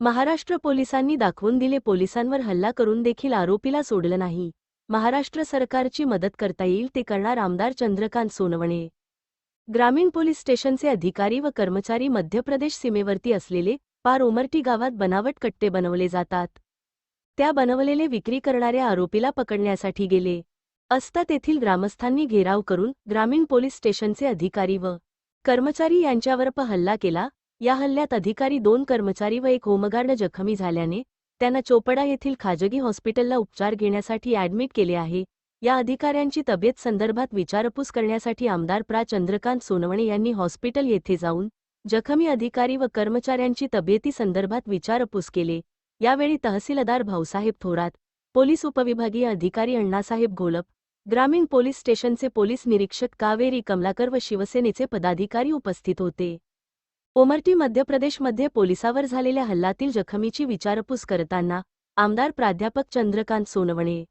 महाराष्ट्र पोलिसांनी दाखवून दिले पोलिसांवर हल्ला करून देखील आरोपीला सोडलं नाही. महाराष्ट्र सरकारची मदत करता येईल ते करणार आमदार चंद्रकांत सोनवणे. ग्रामीण पोलीस स्टेशनचे अधिकारी व कर्मचारी मध्य प्रदेश सीमेवरती असलेले पार उमरटी गावात बनावट कट्टे बनवले जातात. त्या बनवलेले विक्री करणाऱ्या आरोपीला पकडण्यासाठी गेले. असता तेथील ग्रामस्थांनी घेराव करून ग्रामीण पोलीस स्टेशनचे अधिकारी व कर्मचारी यांच्यावर प हल्ला केला या हल्ल्यात अधिकारी दोन कर्मचारी व एक होमगार्ड जखमी झाल्याने त्यांना चोपडा येथील खाजगी हॉस्पिटलला उपचार घेण्यासाठी ॲडमिट केले आहे. या अधिकाऱ्यांची तब्येत संदर्भात विचारपूस करण्यासाठी आमदार प्रा. चंद्रकांत सोनवणे यांनी हॉस्पिटल येथे जाऊन जखमी अधिकारी व कर्मचाऱ्यांची तब्येती संदर्भात विचारपूस केले. यावेळी तहसीलदार भाऊसाहेब थोरात पोलीस उपविभागीय अधिकारी अण्णासाहेब घोलप ग्रामीण पोलीस स्टेशनचे पोलीस निरीक्षक कावेरी कमलाकर व शिवसेनेचे पदाधिकारी उपस्थित होते. उमरटी मध्य प्रदेशमध्ये पोलिसावर झालेल्या हल्लातील जखमीची विचारपूस करताना आमदार प्राध्यापक चंद्रकांत सोनवणे